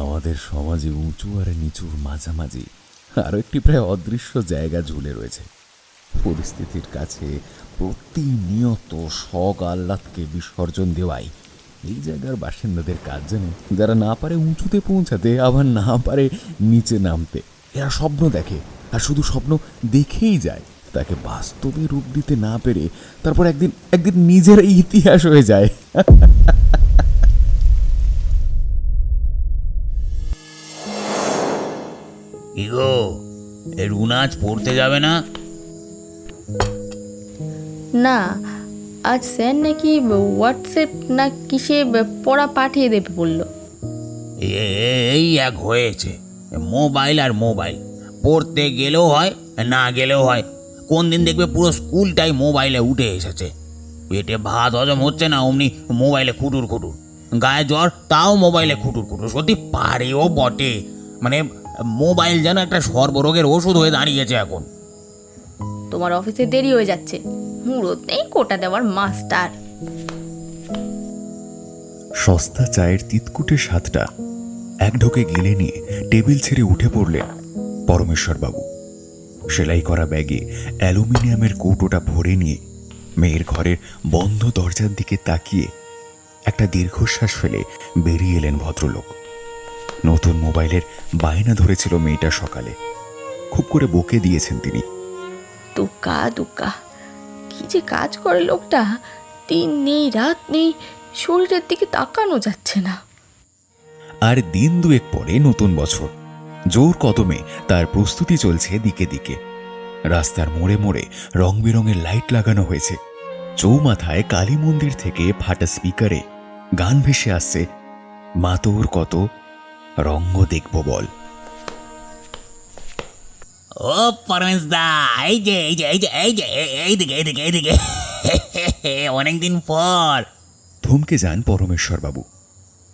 আমাদের সমাজে উঁচু আর নিচুর মাঝামাঝি আরও একটি প্রায় অদৃশ্য জায়গা ঝুলে রয়েছে। পরিস্থিতির কাছে প্রতিনিয়ত শখ আহ্লাদকে বিসর্জন দেওয়াই এই জায়গার বাসিন্দাদের কাজ জানে যারা না পারে উঁচুতে পৌঁছাতে, আবার না পারে নিচে নামতে। এরা স্বপ্ন দেখে, আর শুধু স্বপ্ন দেখেই যায়। তাকে বাস্তবে রূপ দিতে না পেরে তারপর একদিন একদিন নিজেরাই ইতিহাস হয়ে যায়। ইগো এ রুনা পড়তে যাবে না? না আজ স্যার নাকি হোয়াটসঅ্যাপ না কিসে পড়া পাঠিয়ে দেবে বলল। এই এক হয়েছে মোবাইল আর মোবাইল। পড়তে গেলেও হয় না গেলেও হয়। কোন দিন দেখবে পুরো স্কুলটাই মোবাইলে উঠে এসেছে। পেটে ভাত হজম হচ্ছে না অমনি মোবাইলে খুটুর খুটুর। গায়ে জ্বর তাও মোবাইলে খুটুর খুটুর। সত্যি পারেও বটে। মানে মোবাইল যেন একটা সর্বরোগের ওষুধ হয়ে দাঁড়িয়েছে এখন। তোমার অফিসে দেরি হয়ে যাচ্ছে। মুহূর্তেই কোটা দেওয়ার মাস্টার। সস্তা চায়ের তিতকুটে স্বাদটা এক ঢোকে গিলে নিয়ে টেবিল ছেড়ে উঠে পড়লেন পরমেশ্বরবাবু। সেলাই করা ব্যাগে অ্যালুমিনিয়ামের কৌটোটা ভরে নিয়ে মেয়ের ঘরের বন্ধ দরজার দিকে তাকিয়ে একটা দীর্ঘশ্বাস ফেলে বেরিয়ে এলেন ভদ্রলোক। নতুন মোবাইলের বায়না ধরেছিল মেয়েটা সকালে। খুব করে বকে দিয়েছেন তিনি। দুকা দুকা কি যে কাজ করে লোকটা? দিন নেই রাত নেই শরীরের দিকে তাকানো যাচ্ছে না। আর দিন দুয়েক পরে নতুন বছর। জোর কদমে তার প্রস্তুতি চলছে দিকে দিকে। রাস্তার মোড়ে মোড়ে রং বেরঙের লাইট লাগানো হয়েছে। চৌমাথায় কালী মন্দির থেকে ফাটা স্পিকারে গান ভেসে আসছে। মা তোর কত রঙ্গ দেখব বল। ও পরমেশ দা এই যে এই যে এই যে এই যে এই- এইদিকে এইদিকে এইদিকে অনেকদিন পর। থমকে যান পরমেশ্বরবাবু।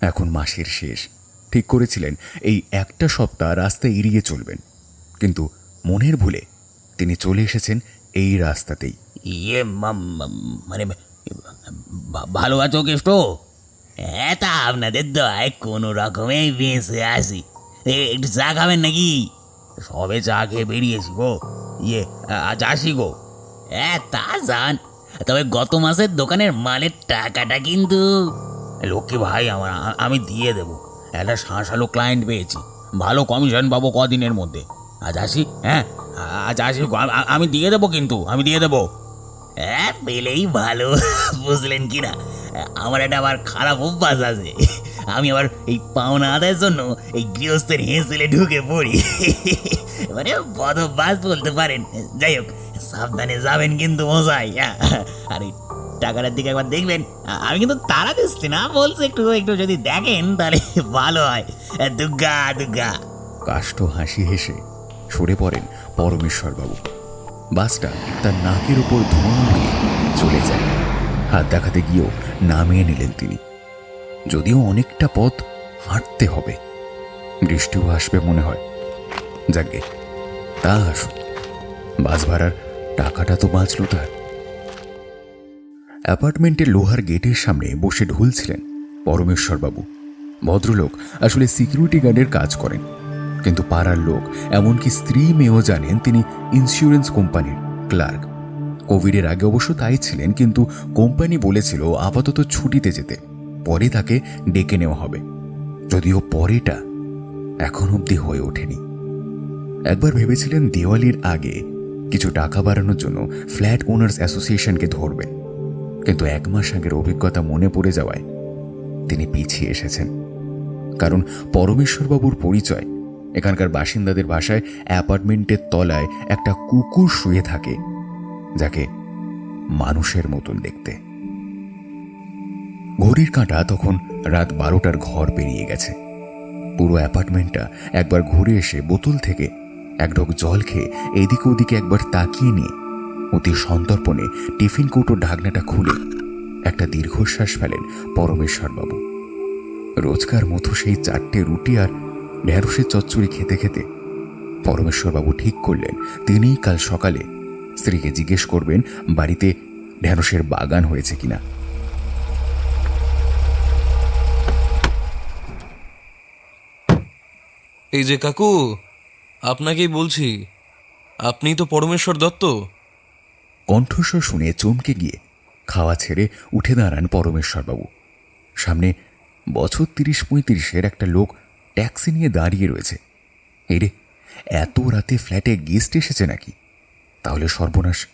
এখন মাসের শেষ। ঠিক করেছিলেন। এই একটা সপ্তাহ রাস্তা এড়িয়ে চলবেন। কিন্তু মনের ভুলে তিনি চলে এসেছেন এই রাস্তাতেই। ইয়ে মানে ভালো আছো কেষ্ট? হ্যাঁ তা আপনাদের দয় কোনো রকমে বেঁচে আসি। একটু চা খাবেন নাকি? সবে চা খেয়ে বেরিয়েছি গো। ইয়ে আজ আসি গো। তা যান। তবে গত মাসের দোকানের মালের টাকাটা কিন্তু লক্ষ্মী ভাই, আমার আমি দিয়ে দেবো। একটা শাঁসালো ক্লায়েন্ট পেয়েছি। ভালো কমিশন পাবো কদিনের মধ্যে। আজ আসি হ্যাঁ? আজ আসি। আমি দিয়ে দেবো কিন্তু, আমি দিয়ে দেবো। হ্যাঁ পেলেই ভালো, বুঝলেন কি না? আমার একটা আবার খারাপ অভ্যাস আছে। আমি আবার এই পাওনা আদায়ের জন্য এই গৃহস্থের হেঁসেলে ঢুকে পড়ি। মানে বদ অভ্যাস বলতে পারেন। যাই হোক, সাবধানে যাবেন কিন্তু মশাই হ্যাঁ। আর টাকাটার দিকে একবার দেখবেন। আমি কিন্তু তারা দিচ্ছি না, বলছি একটু একটু যদি দেখেন তাহলে ভালো হয়। দুর্গা দুর্গা কাষ্ঠ হাসি হেসে সরে পড়েন পরমেশ্বরবাবু। বাসটা তার নাকের উপর ধোঁয়া উড়িয়ে চলে যায়। হাত দেখাতে গিয়েও নামিয়ে নিলেন তিনি। যদিও অনেকটা পথ হাঁটতে হবে। বৃষ্টিও আসবে মনে হয়। যাকে তা আসুক। বাস ভাড়ার টাকাটা তো বাঁচল তার। অ্যাপার্টমেন্টের লোহার গেটের সামনে বসে ঢুলছিলেন পরমেশ্বরবাবু। ভদ্রলোক আসলে সিকিউরিটি গার্ডের কাজ করেন, কিন্তু পাড়ার লোক, এমনকি স্ত্রী মেয়েও জানেন তিনি ইন্স্যুরেন্স কোম্পানির ক্লার্ক। কোভিডের আগে অবশ্য তাই ছিলেন, কিন্তু কোম্পানি বলেছিল আপাতত ছুটিতে যেতে, পরে তাকে ডেকে নেওয়া হবে। যদিও পরেটা এখন অবধি হয়ে ওঠেনি। একবার ভেবেছিলেন দেওয়ালির আগে কিছু টাকা বাড়ানোর জন্য ফ্ল্যাট ওনার্স অ্যাসোসিয়েশনকে ধরবেন। কিন্তু এক মাস আগের অভিজ্ঞতা মনে পড়ে যাওয়ায় তিনি পিছিয়ে এসেছেন। কারণ পরমেশ্বরবাবুর পরিচয়, এখানকার বাসিন্দাদের ভাষায় অ্যাপার্টমেন্টের তলায় একটা কুকুর শুয়ে থাকে, যাকে মানুষের মতন দেখতে। ঘড়ির কাঁটা তখন রাত বারোটার ঘর পেরিয়ে গেছে। পুরো অ্যাপার্টমেন্টটা একবার ঘুরে এসে বোতল থেকে এক ঢোক জল খেয়ে এদিকে ওদিকে একবার তাকিয়ে নিয়ে অতি সন্তর্পণে টিফিন কৌটোর ঢাকনাটা খুলে একটা দীর্ঘশ্বাস ফেলেন পরমেশ্বরবাবু। রোজকার মতো সেই চারটে রুটি আর ঢেঁড়সের চচ্চড়ি খেতে খেতে পরমেশ্বরবাবু ঠিক করলেন, তিনিই কাল সকালে স্ত্রীকে জিজ্ঞেস করবেন, বাড়িতে ঢেঁড়সের বাগান হয়েছে কিনা? এই যে কাকু, আপনাকেই বলছি আপনি তো পরমেশ্বর দত্ত। কণ্ঠস্বর শুনে চমকে গিয়ে খাওয়া ছেড়ে উঠে দাঁড়ান পরমেশ্বরবাবু। সামনে বছর তিরিশ পঁয়ত্রিশের একটা লোক ট্যাক্সি নিয়ে দাঁড়িয়ে রয়েছে। এরে এত রাতে ফ্ল্যাটে গেস্ট এসেছে নাকি? তাহলে সর্বনাশ।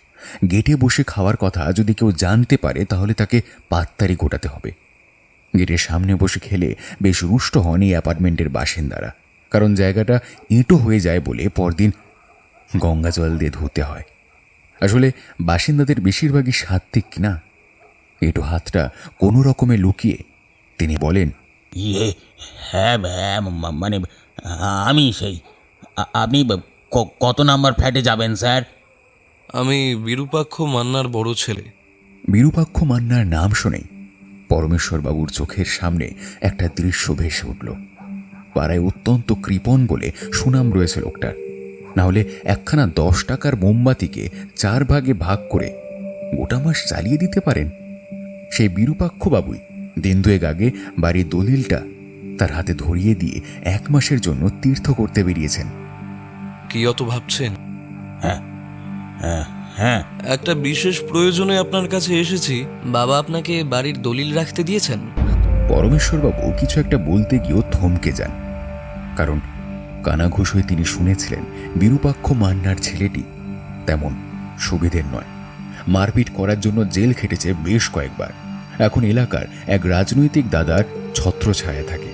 গেটে বসে খাওয়ার কথা যদি কেউ জানতে পারে, তাহলে তাকে পাত্তারি গোটাতে হবে। গেটের সামনে বসে খেলে বেশ রুষ্ট হন এই অ্যাপার্টমেন্টের বাসিন্দারা। কারণ জায়গাটা ইঁটো হয়ে যায় বলে পরদিন গঙ্গা জল দিয়ে ধুতে হয়। আসলে বাসিন্দাদের বেশিরভাগই সাত্ত্বিক না এটু হাতটা কোনো রকমে লুকিয়ে তিনি বলেন ইয়ে হ্যাঁ হ্যাঁ মানে আমি সেই আপনি কত নাম্বার ফ্ল্যাটে যাবেন স্যার? আমি বিরূপাক্ষ মান্নার বড় ছেলে। বিরূপাক্ষ মান্নার নাম শুনেই পরমেশ্বরবাবুর চোখের সামনে একটা দৃশ্য ভেসে উঠল। পাড়ায় অত্যন্ত কৃপণ বলে সুনাম রয়েছে লোকটার। নাহলে একখানা দশ টাকার মোমবাতিকে চার ভাগে ভাগ করে গোটা মাস চালিয়ে দিতে পারেন। সেই বিরূপাক্ষ বাবুই দিন দুয়েক আগে বাড়ির দলিলটা তার হাতে ধরিয়ে দিয়ে এক মাসের জন্য তীর্থ করতে বেরিয়েছেন। কি অত ভাবছেন? হ্যাঁ হ্যাঁ। একটা বিশেষ প্রয়োজনে আপনার কাছে এসেছি। বাবা আপনাকে বাড়ির দলিল রাখতে দিয়েছেন? পরমেশ্বরবাবু কিছু একটা বলতে গিয়েও থমকে যান। কারণ কানাঘুষ হয়ে তিনি শুনেছিলেন বিরূপাক্ষ মান্নার ছেলেটি। তেমন সুবিধের নয়। মারপিট করার জন্য জেল খেটেছে বেশ কয়েকবার। এখন এলাকার এক রাজনৈতিক দাদার ছত্রছায়া থাকে।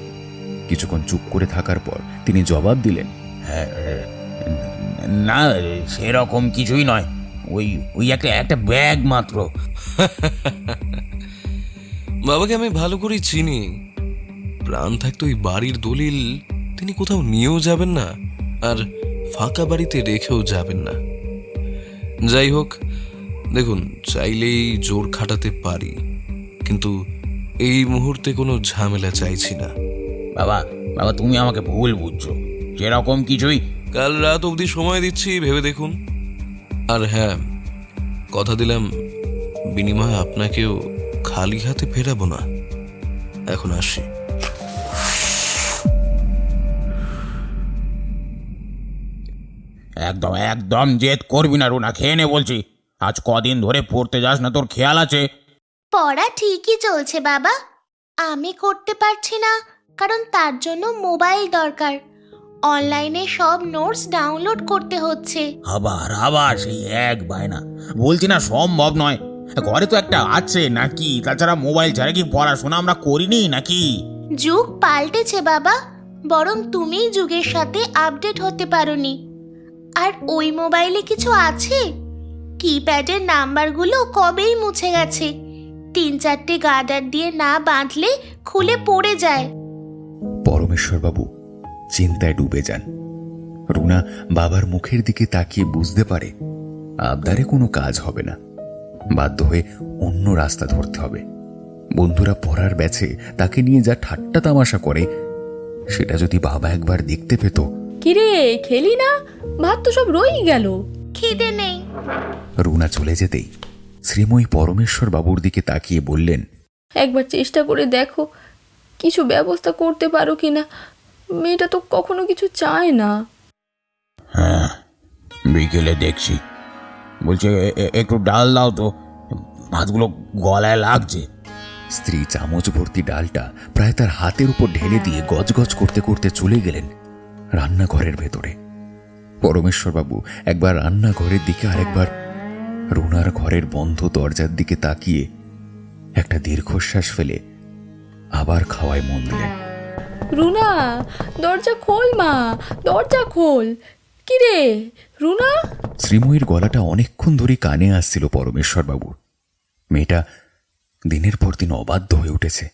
কিছুক্ষণ চুপ করে থাকার পর তিনি জবাব দিলেন হ্যাঁ, না সেরকম কিছুই নয়। ওই ওই একটা একটা ব্যাগ মাত্র। বাবাকে আমি ভালো করেই চিনি। প্রাণ থাকতো ওই বাড়ির দলিল তিনি কোথাও নিয়েও যাবেন না আর ফাঁকা বাড়িতে রেখেও যাবেন না। যাই হোক দেখুন চাইলেই জোর খাটাতে পারি কিন্তু এই মুহূর্তে কোনো ঝামেলা চাইছি না। বাবা বাবা তুমি আমাকে ভুল বুঝছ। সেরকম কিছুই কাল রাত অবধি সময় দিচ্ছি ভেবে দেখুন। আর হ্যাঁ কথা দিলাম বিনিময়ে আপনাকেও খালি হাতে ফেরাবো না। এখন আসি। একদম একদম জেদ করবি না রুনা খেয়ে নে বলছি। আজ কদিন ধরে পড়তে যাস না তোর খেয়াল আছে? পড়া ঠিকই চলছে বাবা। আমি করতে পারছি না কারণ তার জন্য মোবাইল দরকার। অনলাইনে সব নোটস ডাউনলোড করতে হচ্ছে। আবার আবার সেই এক বায়না। বলছি না সম্ভব নয়। ঘরে তো একটা আছে নাকি? তাছাড়া মোবাইল ছাড়া কি পড়াশোনা আমরা করিনি নাকি? যুগ পাল্টেছে বাবা বরং তুমি যুগের সাথে আপডেট হতে পারোনি। আর ওই মোবাইলে কিছু আছে? কিপ্যাডের নাম্বারগুলো কবেই মুছে গেছে? তিন চারটে গার্ডার দিয়ে না বাঁধলে খুলে পড়ে যায়। পরমেশ্বরবাবু, চিন্তায় ডুবে যান। রুনা বাবার মুখের দিকে তাকিয়ে বুঝতে পারে আবদারে কোনো কাজ হবে না। বাধ্য হয়ে অন্য রাস্তা ধরতে হবে। বন্ধুরা পড়ার ব্যাচে তাকে নিয়ে যা ঠাট্টা তামাশা করে, সেটা যদি বাবা একবার দেখতে পেত কিরে খেলি না? ভাত তো সব রয়েই গেল। খিদে নেই। রুনা চলে যেতেই শ্রীময়ী পরমেশ্বর বাবুর দিকে তাকিয়ে বললেন একবার চেষ্টা করে দেখো কিছু ব্যবস্থা করতে পারো কি না মেয়েটা তো কখনো কিছু চায় না। হ্যাঁ বিকেলে দেখছি। বলছে একটু ডাল দাও তো ভাতগুলো গলায় লাগছে। স্ত্রী চামচ ভর্তি ডালটা প্রায় তার হাতের উপর ঢেলে দিয়ে গজগজ করতে করতে চলে গেলেন। রান্নাঘরের ভেতরে। পরমেশ্বরবাবু একবার রান্নাঘরের দিকে আরেকবার রুনার ঘরের বন্ধ দরজার দিকে তাকিয়ে একটা দীর্ঘশ্বাস ফেলে আবার খাওয়ায় মন দিলেন। রুনা দরজা খোল মা দরজা খোল। কিরে রুনা? শ্রীময়ীর গলাটা অনেকক্ষণ ধরে কানে আসছিল পরমেশ্বরবাবুর মেয়েটা দিনের পর দিন অবাধ্য হয়ে উঠেছে।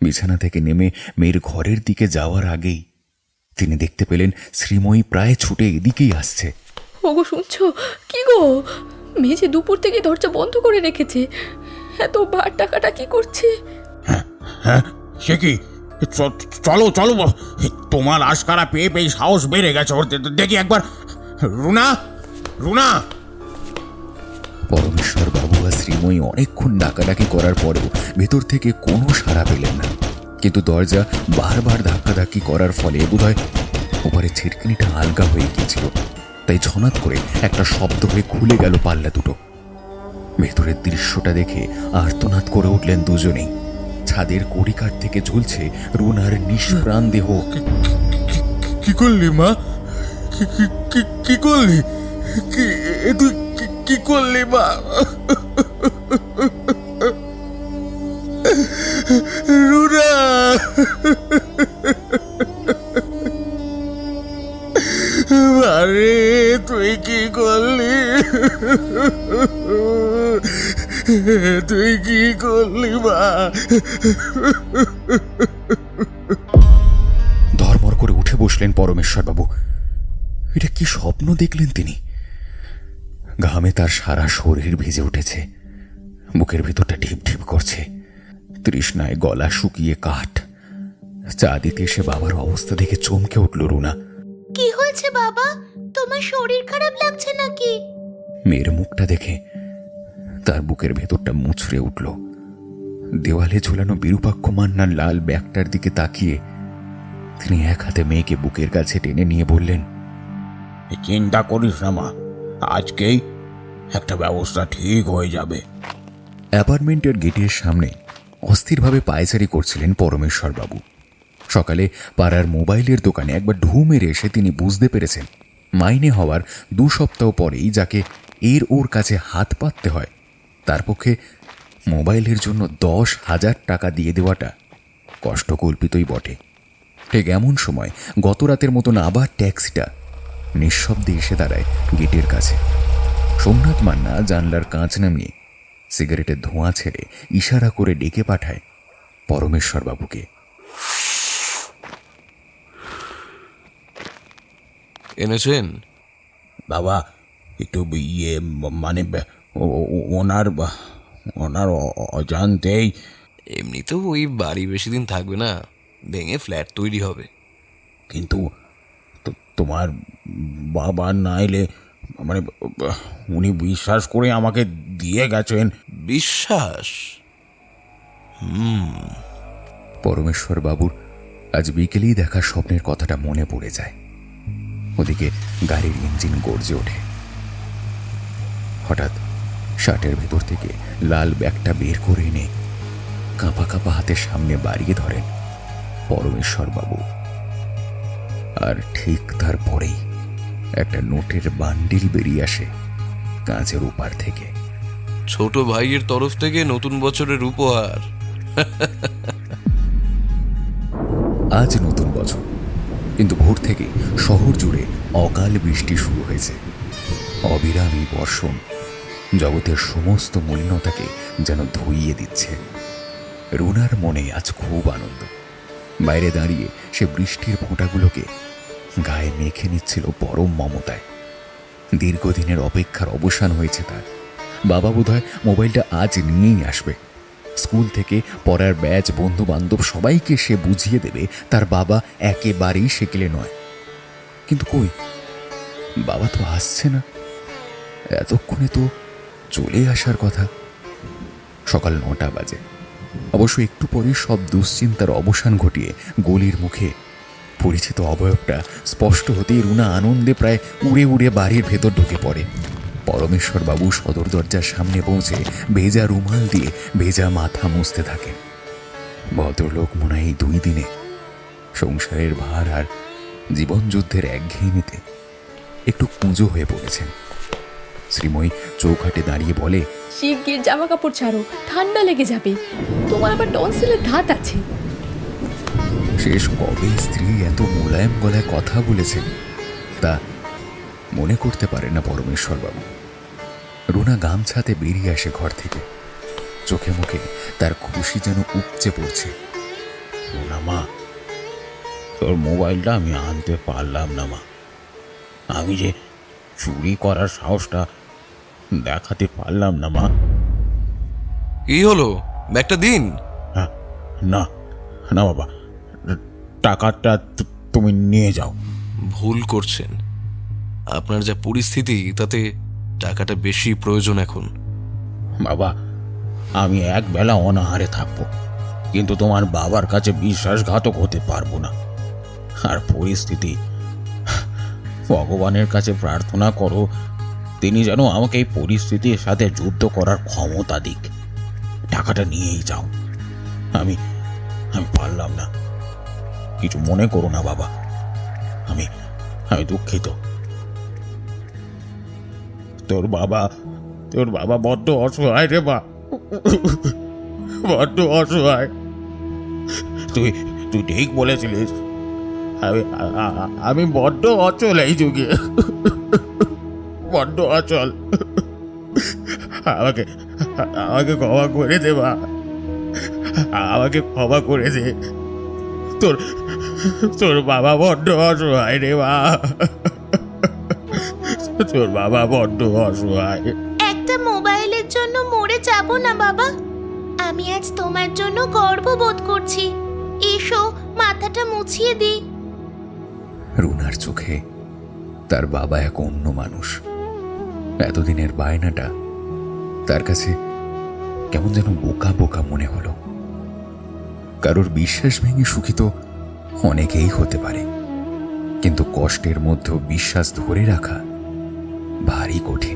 বিছানা থেকে নেমে মেয়ের ঘরের দিকে যাওয়ার আগেই তিনি দেখতে পেলেন শ্রীময়ী প্রায় ছুটে এদিকেই আসছে। ওগো শুনছো? কি গো? মেঝে দুপুর থেকে দরজা বন্ধ করে রেখেছে। এত বার টাকাটা কি করছে। হ্যাঁ সে কি? চ- চলো চলো তোমার আশকারা পেয়ে পেয়ে সাহস বেড়ে গেছে। ওর দেখি একবার। রুনা রুনা। পরমেশ্বর বাবু আর শ্রীময়ী অনেকক্ষণ ডাকাডাকি করার পরেও ভেতর থেকে কোনো সাড়া পেলেন না। কিন্তু দরজা বারবার ধাক্কাধাক্কি করার ফলে বোধহয় ওপারে ছিটকিনিটা আলগা হয়ে গিয়েছিল। তাই ঝনাত করে একটা শব্দ হয়ে খুলে গেল পাল্লা দুটো। ভেতরের দৃশ্যটা দেখে আর্তনাদ করে উঠলেন দুজনেই। ছাদের কড়িকাঠ থেকে ঝুলছে রুনার নিষ্প্রাণ দেহ। কি করলি, মা? কি করলি? কি করলি, মা? তুই কি করলি মা? ধর্মর করে উঠে বসলেন পরমেশ্বরবাবু। এটা কি স্বপ্ন দেখলেন তিনি? ঘামে তার সারা শরীর ভিজে উঠেছে। বুকের ভেতরটা ঢিপ ঢিপ করছে। তৃষ্ণায় গলা শুকিয়ে কাঠ। চা দিতে এসে বাবার অবস্থা দেখে চমকে উঠল রুনা। কি হয়েছে বাবা? তোমার শরীর খারাপ লাগছে নাকি? মেয়ের মুখটা দেখে তার বুকের ভেতরটা মুচড়ে উঠল। দেওয়ালে ঝোলানো বিরূপাক্ষ মান্নার লাল ব্যাগটার দিকে তাকিয়ে তিনি এক হাতে মেয়েকে বুকের কাছে টেনে নিয়ে বললেন চিন্তা করিস না মা আজকেই একটা ব্যবস্থা ঠিক হয়ে যাবে। অ্যাপার্টমেন্টের গেটের সামনে অস্থিরভাবে পায়চারি করছিলেন পরমেশ্বরবাবু। সকালে পাড়ার মোবাইলের দোকানে একবার ঢু মেরে এসে তিনি বুঝতে পেরেছেন মাইনে হওয়ার দু সপ্তাহ পরেই যাকে এর ওর কাছে হাত পাততে হয়। তার পক্ষে মোবাইলের জন্য দশ হাজার টাকা দিয়ে দেওয়াটা কষ্টকল্পিতই বটে। ঠিক এমন সময় গত রাতের মতন আবার ট্যাক্সিটা নিঃশব্দে এসে দাঁড়ায় গেটের কাছে। সোমনাথ মান্না জানলার কাঁচ নামিয়ে সিগারেটের ধোঁয়া ছেড়ে ইশারা করে ডেকে পাঠায় পরমেশ্বর বাবুকে এনেছেন? বাবা একটু ইয়ে মানে ওনার বা- ওনার অজান্তেই। এমনিতেও ওই বাড়ি বেশি দিন থাকবে না ভেঙে ফ্ল্যাট তৈরি হবে। কিন্তু তো- তোমার বাবা না এলে মানে উনি বিশ্বাস করে আমাকে দিয়ে গেছেন। বিশ্বাস? পরমেশ্বর বাবুর আজ বিকেলেই দেখা স্বপ্নের কথাটা মনে পড়ে যায়। ওদিকে গাড়ির ইঞ্জিন গর্জে ওঠে। হঠাৎ শার্টের ভেতর থেকে লাল ব্যাগটা বের করে এনে কাঁপা কাঁপা হাতে সামনে বাড়িয়ে ধরেন পরমেশ্বর বাবু আর ঠিক তারপরেই একটা নোটের বান্ডিল বেরিয়ে আসে কাঁচের উপার থেকে। ছোট ভাইয়ের তরফ থেকে নতুন বছরের উপহার। আজ নতুন বছর কিন্তু ভোর থেকে শহর জুড়ে অকাল বৃষ্টি শুরু হয়েছে। অবিরামী বর্ষণ। জগতের সমস্ত মলিনতাকে যেন ধুইয়ে দিচ্ছে। রুনার মনে আজ খুব আনন্দ। বাইরে দাঁড়িয়ে সে বৃষ্টির ফোঁটাগুলোকে গায়ে মেখে নিচ্ছিল পরম মমতায়। দীর্ঘদিনের অপেক্ষার অবসান হয়েছে তার। বাবা বোধহয় মোবাইলটা আজ নিয়েই আসবে। স্কুল থেকে পড়ার ব্যাচ বন্ধু বান্ধব সবাইকে সে বুঝিয়ে দেবে তার বাবা একেবারেই সেকেলে নয়। কিন্তু কই? বাবা তো আসছে না। এতক্ষণে তো চলে আসার কথা। সকাল নটা বাজে। অবশ্য একটু পরেই সব দুশ্চিন্তার অবসান ঘটিয়ে গলির মুখে পরিচিত অবয়বটা স্পষ্ট হতেই রুনা আনন্দে প্রায় উড়ে উড়ে বাড়ির ভেতর ঢুকে পড়ে। পরমেশ্বর বাবু সদর দরজার সামনে পৌঁছে ভেজা রুমাল দিয়ে ভেজা মাথা মুছতে থাকেন। ভদ্রলোক মনে হয় এই দুই দিনে সংসারের ভার আর জীবনযুদ্ধের একঘেয়েমিতে একটু কুঁজো হয়ে পড়েছেন। শ্রীময়ী চৌকাটে দাঁড়িয়ে বলে শিগগির জামা কাপড় ছাড়ো ঠান্ডা লেগে যাবে। তোমার আবার টনসিলের ধাত আছে। শেষ কবে স্ত্রী এত মোলায়েম গলায় কথা বলেছেন? তা মনে করতে পারে না পরমেশ্বর পরমেশ্বরবাবু। রুনা গামছাতে বেরিয়ে আসে ঘর থেকে। চোখে মুখে তার খুশি যেন উপচে পড়ছে। না মা তোর মোবাইলটা আমি আনতে পারলাম না মা। আমি যে চুরি করার সাহসটা দেখাতে পারলাম না মা। কি হলো? ব্যাগটা দিন? হ্যাঁ, না না বাবা। টাকাটা তুমি নিয়ে যাও। ভুল করছেন। আপনার যা পরিস্থিতি তাতে টাকাটা বেশি প্রয়োজন এখন। বাবা আমি এক বেলা অনাহারে থাকব। কিন্তু তোমার বাবার কাছে বিশ্বাসঘাতক হতে পারব না। আর পরিস্থিতি ভগবানের কাছে প্রার্থনা করো তিনি যেন আমাকে এই পরিস্থিতির সাথে যুদ্ধ করার ক্ষমতা দিক। টাকাটা নিয়েই যাও। আমি আমি পারলাম না। কিছু মনে করো না বাবা। আমি আমি দুঃখিত। তোর বাবা তোর বাবা বড্ড অসহায় রে বা বড্ড অসহায়। তুই তুই ঠিক বলেছিলিস। আমি আমি বড্ড অচল এই যুগে। বড্ড অচল। আমাকে আমাকে ক্ষমা করে দে বা আমাকে ক্ষমা করে দে। তোর তোর বাবা বড্ড অসহায় রে বা তোর বাবা বড্ড অসহায়। একটা মোবাইলের জন্য মরে যাব না বাবা। আমি আজ তোমার জন্য গর্ববোধ করছি। এসো মাথাটা মুছিয়ে দিই। রুনার চোখে তার বাবা এক অন্য মানুষ। এতদিনের বায়নাটা তার কাছে কেমন যেন বোকা বোকা মনে হলো। কারোর বিশ্বাস ভেঙে সুখিত অনেকেই হতে পারে। কিন্তু কষ্টের মধ্যেও বিশ্বাস ধরে রাখা ভারী কঠিন।